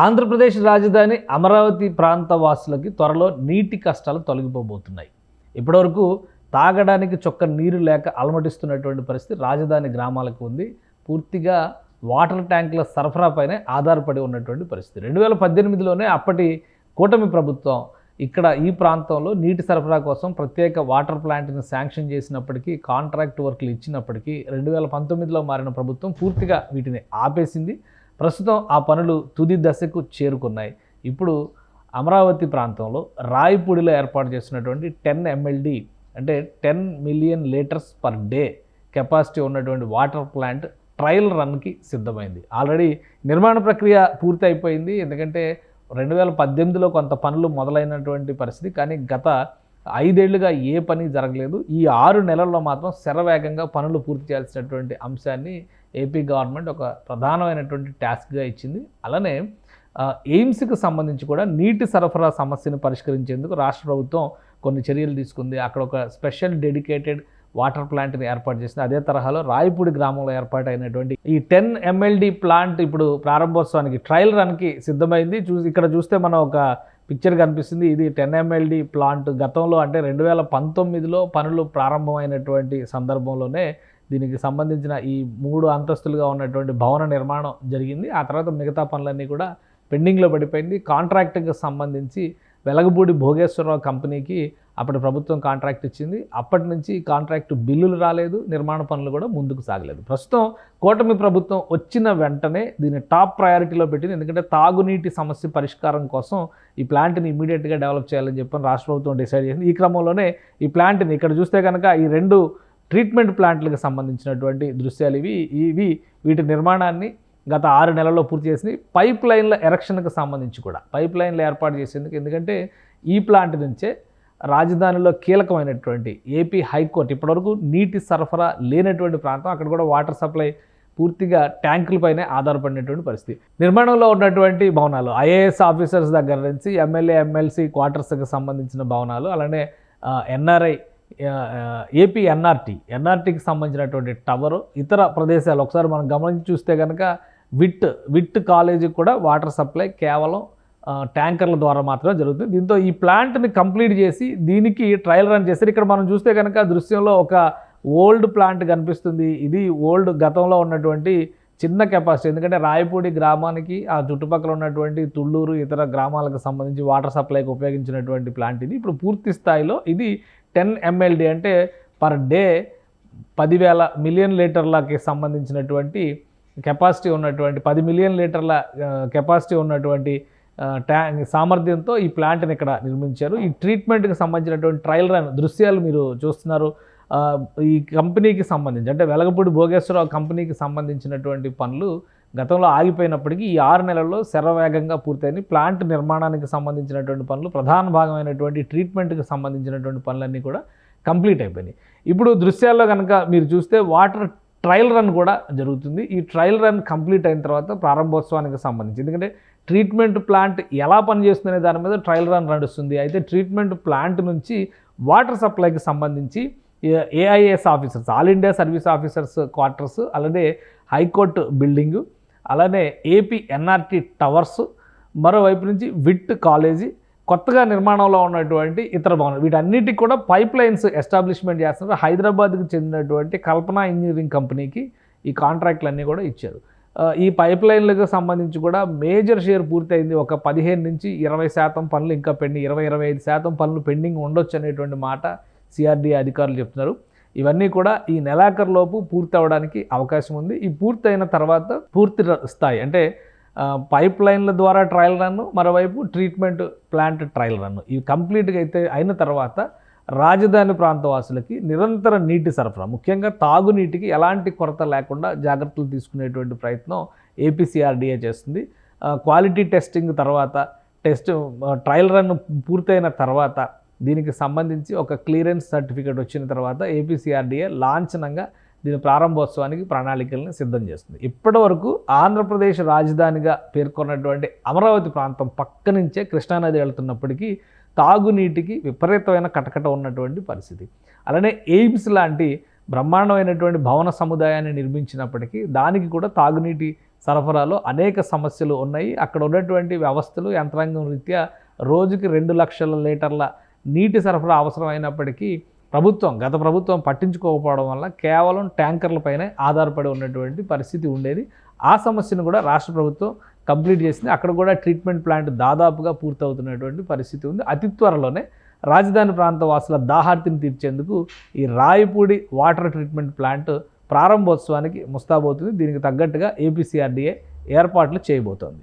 ఆంధ్రప్రదేశ్ రాజధాని అమరావతి ప్రాంత వాసులకి త్వరలో నీటి కష్టాలు తొలగిపోబోతున్నాయి. ఇప్పటివరకు తాగడానికి చొక్క నీరు లేక అలమటిస్తున్నటువంటి పరిస్థితి రాజధాని గ్రామాలకు ఉంది. పూర్తిగా వాటర్ ట్యాంకుల సరఫరా పైనే ఆధారపడి ఉన్నటువంటి పరిస్థితి. రెండు వేల పద్దెనిమిదిలోనే అప్పటి కూటమి ప్రభుత్వం ఇక్కడ ఈ ప్రాంతంలో నీటి సరఫరా కోసం ప్రత్యేక వాటర్ ప్లాంట్ని శాంక్షన్ చేసినప్పటికీ కాంట్రాక్ట్ వర్క్లు ఇచ్చినప్పటికీ రెండు వేల పంతొమ్మిదిలో మారిన ప్రభుత్వం పూర్తిగా వీటిని ఆపేసింది. ప్రస్తుతం ఆ పనులు తుది దశకు చేరుకున్నాయి. ఇప్పుడు అమరావతి ప్రాంతంలో రాయపూడిలో ఏర్పాటు చేసినటువంటి టెన్ ఎంఎల్డి అంటే ten million litres per day capacity ఉన్నటువంటి వాటర్ ప్లాంట్ ట్రయల్ రన్కి సిద్ధమైంది. ఆల్రెడీ నిర్మాణ ప్రక్రియ పూర్తి అయిపోయింది. ఎందుకంటే రెండు వేల పద్దెనిమిదిలో కొంత పనులు మొదలైనటువంటి పరిస్థితి. కానీ గత ఐదేళ్ళుగా ఏ పని జరగలేదు. ఈ ఆరు నెలల్లో మాత్రం శరవేగంగా పనులు పూర్తి చేయాల్సినటువంటి అంశాన్ని ఏపీ గవర్నమెంట్ ఒక ప్రధానమైనటువంటి టాస్క్గా ఇచ్చింది. అలానే ఎయిమ్స్కి సంబంధించి కూడా నీటి సరఫరా సమస్యను పరిష్కరించేందుకు రాష్ట్ర ప్రభుత్వం కొన్ని చర్యలు తీసుకుంది. అక్కడ ఒక స్పెషల్ డెడికేటెడ్ వాటర్ ప్లాంట్ని ఏర్పాటు చేసింది. అదే తరహాలో రాయపూడి గ్రామంలో ఏర్పాటు అయినటువంటి ఈ టెన్ ఎంఎల్డి ప్లాంట్ ఇప్పుడు ప్రారంభోత్సవానికి ట్రయల్ రన్కి సిద్ధమైంది. చూసి ఇక్కడ చూస్తే మనం ఒక పిక్చర్ కనిపిస్తుంది. ఇది టెన్ ఎంఎల్డి ప్లాంట్ గతంలో అంటే రెండు వేల పంతొమ్మిదిలో పనులు ప్రారంభమైనటువంటి సందర్భంలోనే దీనికి సంబంధించిన ఈ మూడు అంతస్తులుగా ఉన్నటువంటి భవన నిర్మాణం జరిగింది. ఆ తర్వాత మిగతా పనులన్నీ కూడా పెండింగ్లో పడిపోయింది. కాంట్రాక్ట్కి సంబంధించి వెలగపూడి భోగేశ్వరరావు కంపెనీకి అప్పటి ప్రభుత్వం కాంట్రాక్ట్ ఇచ్చింది. అప్పటి నుంచి కాంట్రాక్ట్ బిల్లులు రాలేదు. నిర్మాణ పనులు కూడా ముందుకు సాగలేదు. ప్రస్తుతం కూటమి ప్రభుత్వం వచ్చిన వెంటనే దీన్ని టాప్ ప్రయారిటీలో పెట్టింది. ఎందుకంటే తాగునీటి సమస్య పరిష్కారం కోసం ఈ ప్లాంట్ని ఇమీడియట్గా డెవలప్ చేయాలని చెప్పని రాష్ట్ర ప్రభుత్వం డిసైడ్ చేసింది. ఈ క్రమంలోనే ఈ ప్లాంట్ని ఇక్కడ చూస్తే కనుక ఈ రెండు ట్రీట్మెంట్ ప్లాంట్లకు సంబంధించినటువంటి దృశ్యాలు ఇవి. ఇవి వీటి నిర్మాణాన్ని గత ఆరు నెలల్లో పూర్తి చేసింది పైప్ లైన్ల ఎరక్షన్కి సంబంధించి కూడా పైప్ లైన్లు ఏర్పాటు చేసేందుకు. ఎందుకంటే ఈ ప్లాంట్ నుంచే రాజధానిలో కీలకమైనటువంటి ఏపీ హైకోర్టు ఇప్పటివరకు నీటి సరఫరా లేనటువంటి ప్రాంతం. అక్కడ కూడా వాటర్ సప్లై పూర్తిగా ట్యాంకులపైనే ఆధారపడినటువంటి పరిస్థితి. నిర్మాణంలో ఉన్నటువంటి భవనాలు ఐఏఎస్ ఆఫీసర్స్ దగ్గర నుంచి ఎమ్మెల్యే ఎమ్మెల్సీ క్వార్టర్స్కి సంబంధించిన భవనాలు అలానే ఎన్ఆర్ఐ ఏపీ ఎన్ఆర్టీ ఎన్ఆర్టీకి సంబంధించినటువంటి టవరు ఇతర ప్రదేశాలు ఒకసారి మనం గమనించి చూస్తే కనుక విట్ విట్ కాలేజీకి కూడా వాటర్ సప్లై కేవలం ట్యాంకర్ల ద్వారా మాత్రమే జరుగుతుంది. దీంతో ఈ ప్లాంట్ని కంప్లీట్ చేసి దీనికి ట్రయల్ రన్ చేస్తారు ఇక్కడ మనం చూస్తే కనుక దృశ్యంలో ఒక ఓల్డ్ ప్లాంట్ కనిపిస్తుంది. ఇది ఓల్డ్ గతంలో ఉన్నటువంటి చిన్న కెపాసిటీ. ఎందుకంటే రాయపూడి గ్రామానికి ఆ చుట్టుపక్కల ఉన్నటువంటి తుళ్ళూరు ఇతర గ్రామాలకు సంబంధించి వాటర్ సప్లైకి ఉపయోగించినటువంటి ప్లాంట్ ఇది. ఇప్పుడు పూర్తి స్థాయిలో ఇది టెన్ ఎంఎల్డి అంటే పర్ డే పదివేల మిలియన్ లీటర్లకి సంబంధించినటువంటి కెపాసిటీ ఉన్నటువంటి పది మిలియన్ లీటర్ల కెపాసిటీ ఉన్నటువంటి ట్యాంక్ సామర్థ్యంతో ఈ ప్లాంట్ని ఇక్కడ నిర్మించారు. ఈ ట్రీట్మెంట్కి సంబంధించినటువంటి ట్రయల్ రన్ దృశ్యాలు మీరు చూస్తున్నారు. ఈ కంపెనీకి సంబంధించి అంటే వెలగపూడి భోగేశ్వరరావు కంపెనీకి సంబంధించినటువంటి పనులు గతంలో ఆగిపోయినప్పటికీ ఈ ఆరు నెలల్లో శరవేగంగా పూర్తయింది. ప్లాంట్ నిర్మాణానికి సంబంధించినటువంటి పనులు ప్రధాన భాగమైనటువంటి ట్రీట్మెంట్కి సంబంధించినటువంటి పనులన్నీ కూడా కంప్లీట్ అయిపోయినాయి. ఇప్పుడు దృశ్యాల్లో కనుక మీరు చూస్తే వాటర్ ట్రయల్ రన్ కూడా జరుగుతుంది. ఈ ట్రయల్ రన్ కంప్లీట్ అయిన తర్వాత ప్రారంభోత్సవానికి సంబంధించి ఎందుకంటే ట్రీట్మెంట్ ప్లాంట్ ఎలా పనిచేస్తుందనే దాని మీద ట్రయల్ రన్ నడుస్తుంది. అయితే ట్రీట్మెంట్ ప్లాంట్ నుంచి వాటర్ సప్లైకి సంబంధించి AIS officers all India service officers quarters అలాగే హైకోర్టు బిల్డింగు అలానే ఏపీ ఎన్ఆర్టీ టవర్స్ మరోవైపు నుంచి విట్ కాలేజీ కొత్తగా నిర్మాణంలో ఉన్నటువంటి ఇతర భవనాలు. వీటన్నిటికి కూడా పైప్ లైన్స్ ఎస్టాబ్లిష్మెంట్ చేస్తున్నారు. హైదరాబాద్కి చెందినటువంటి కల్పన ఇంజనీరింగ్ కంపెనీకి ఈ కాంట్రాక్ట్లన్నీ కూడా ఇచ్చారు. ఈ పైప్ లైన్లకు సంబంధించి కూడా మేజర్ షేర్ పూర్తయింది. ఒక పదిహేను నుంచి ఇరవై శాతం పనులు ఇంకా పెండింగ్ ఇరవై ఇరవై ఐదు శాతం పనులు పెండింగ్ ఉండొచ్చు అనేటువంటి మాట సిఆర్డీఏ అధికారులు చెప్తున్నారు. ఇవన్నీ కూడా ఈ నెలాఖరులోపు పూర్తి అవ్వడానికి అవకాశం ఉంది. ఈ పూర్తయిన తర్వాత పూర్తి స్థాయి అంటే పైప్ లైన్ల ద్వారా ట్రయల్ రన్ మరోవైపు ట్రీట్మెంట్ ప్లాంట్ ట్రయల్ రన్. ఇవి కంప్లీట్గా అయితే అయిన తర్వాత రాజధాని ప్రాంత వాసులకి నిరంతర నీటి సరఫరా ముఖ్యంగా తాగునీటికి ఎలాంటి కొరత లేకుండా జాగ్రత్తలు తీసుకునేటువంటి ప్రయత్నం ఏపీసీఆర్డీఏ చేస్తుంది. క్వాలిటీ టెస్టింగ్ తర్వాత టెస్ట్ ట్రయల్ రన్ పూర్తయిన తర్వాత దీనికి సంబంధించి ఒక క్లియరెన్స్ సర్టిఫికేట్ వచ్చిన తర్వాత ఏపీసీఆర్డీఏ లాంఛనంగా దీని ప్రారంభోత్సవానికి ప్రణాళికలను సిద్ధం చేస్తుంది. ఇప్పటి వరకు ఆంధ్రప్రదేశ్ రాజధానిగా పేర్కొన్నటువంటి అమరావతి ప్రాంతం పక్క నుంచే కృష్ణానది వెళ్తున్నప్పటికీ తాగునీటికి విపరీతమైన కటకట ఉన్నటువంటి పరిస్థితి. అలానే ఎయిమ్స్ లాంటి బ్రహ్మాండమైనటువంటి భవన సముదాయాన్ని నిర్మించినప్పటికీ దానికి కూడా తాగునీటి సరఫరాలో అనేక సమస్యలు ఉన్నాయి. అక్కడ ఉన్నటువంటి వ్యవస్థలు యంత్రాంగం రీత్యా రోజుకి రెండు లక్షల లీటర్ల నీటి సరఫరా అవసరమైనప్పటికీ ప్రభుత్వం గత ప్రభుత్వం పట్టించుకోకపోవడం వల్ల కేవలం ట్యాంకర్లపైనే ఆధారపడి ఉన్నటువంటి పరిస్థితి ఉండేది. ఆ సమస్యను కూడా రాష్ట్ర ప్రభుత్వం కంప్లీట్ చేసింది. అక్కడ కూడా ట్రీట్మెంట్ ప్లాంట్ దాదాపుగా పూర్తవుతున్నటువంటి పరిస్థితి ఉంది. అతి త్వరలోనే రాజధాని ప్రాంత వాసుల దాహార్తిని తీర్చేందుకు ఈ రాయపూడి వాటర్ ట్రీట్మెంట్ ప్లాంట్ ప్రారంభోత్సవానికి ముస్తాబోతుంది దీనికి తగ్గట్టుగా ఏపీసీఆర్డీఏ ఏర్పాట్లు చేయబోతోంది.